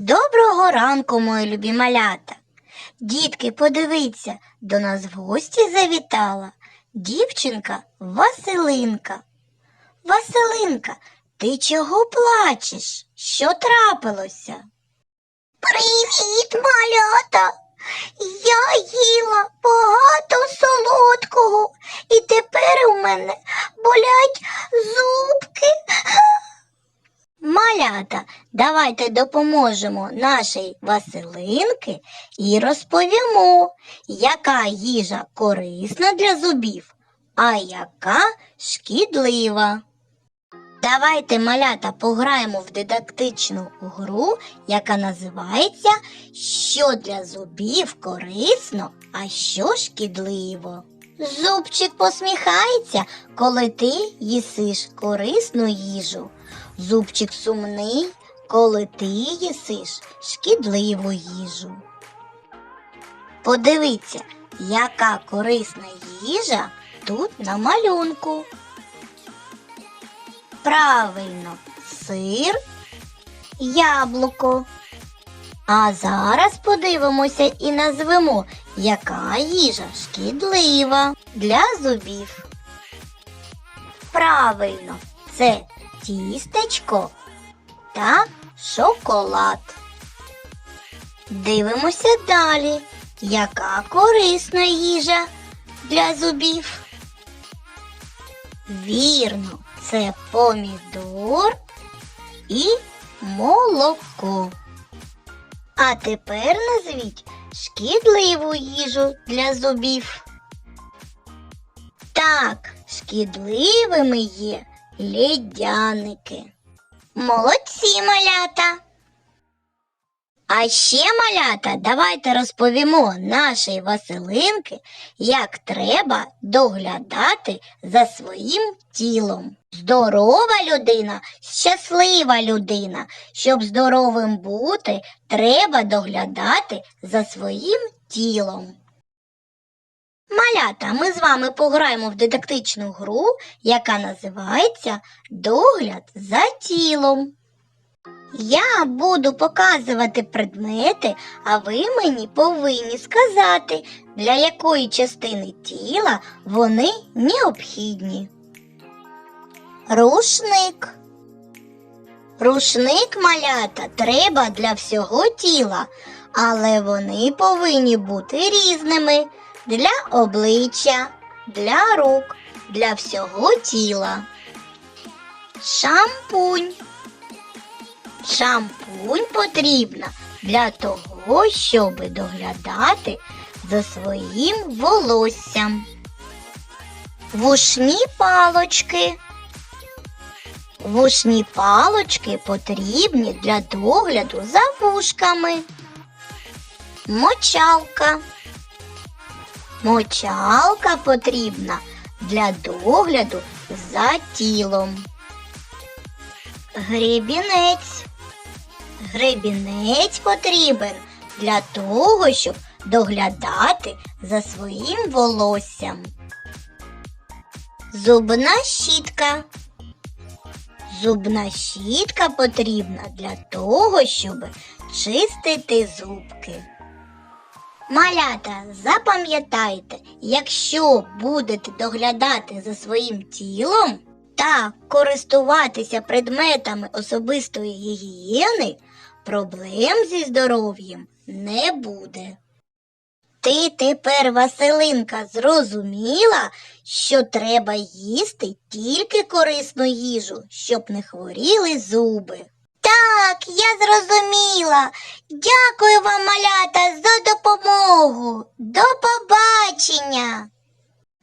Доброго ранку, мої любі малята. Дітки, подивіться, до нас в гості завітала дівчинка Василинка. Василинка, ти чого плачеш? Що трапилося? Привіт, малята! Я їла багато солодкого, і тепер у мене болять зубки. Малята, давайте допоможемо нашій Василинки і розповімо, яка їжа корисна для зубів, а яка шкідлива. Давайте, малята, пограємо в дидактичну гру, яка називається Що для зубів корисно, а що шкідливо. Зубчик посміхається, коли ти їсиш корисну їжу. Зубчик сумний, коли ти їсиш шкідливу їжу. Подивіться, яка корисна їжа тут на малюнку. Правильно, сир, яблуко. А зараз подивимося і назвемо, яка їжа шкідлива для зубів. Правильно, це тістечко та шоколад. Дивимося далі, яка корисна їжа для зубів. Вірно, це помідор і молоко. А тепер назвіть шкідливу їжу для зубів. Так, шкідливими є ледяники. Молодці малята. А ще малята, давайте розповімо нашій Василинки, як треба доглядати за своїм тілом. Здорова людина, щаслива людина. Щоб здоровим бути, треба доглядати за своїм тілом. Малята, ми з вами пограємо в дидактичну гру, яка називається Догляд за тілом. Я буду показувати предмети, а ви мені повинні сказати, для якої частини тіла вони необхідні. Рушник. Рушник малята треба для всього тіла, але вони повинні бути різними для обличчя, для рук, для всього тіла. Шампунь. Шампунь потрібно для того, щоб доглядати за своїм волоссям. Вушні палочки. Вушні палочки потрібні для догляду за вушками. Мочалка. Мочалка потрібна для догляду за тілом. Гребінець. Гребінець потрібен для того, щоб доглядати за своїм волоссям. Зубна щітка. Зубна щітка потрібна для того, щоб чистити зубки. Малята, запам'ятайте, якщо будете доглядати за своїм тілом та користуватися предметами особистої гігієни, проблем зі здоров'ям не буде. Ти тепер, Василинка, зрозуміла, що треба їсти тільки корисну їжу, щоб не хворіли зуби. Так, я зрозуміла. Дякую вам, малята, за допомогу. До побачення.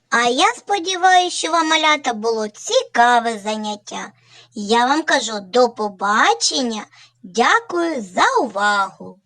А я сподіваюся, що вам малята було цікаве заняття. Я вам кажу до побачення. Дякую за увагу.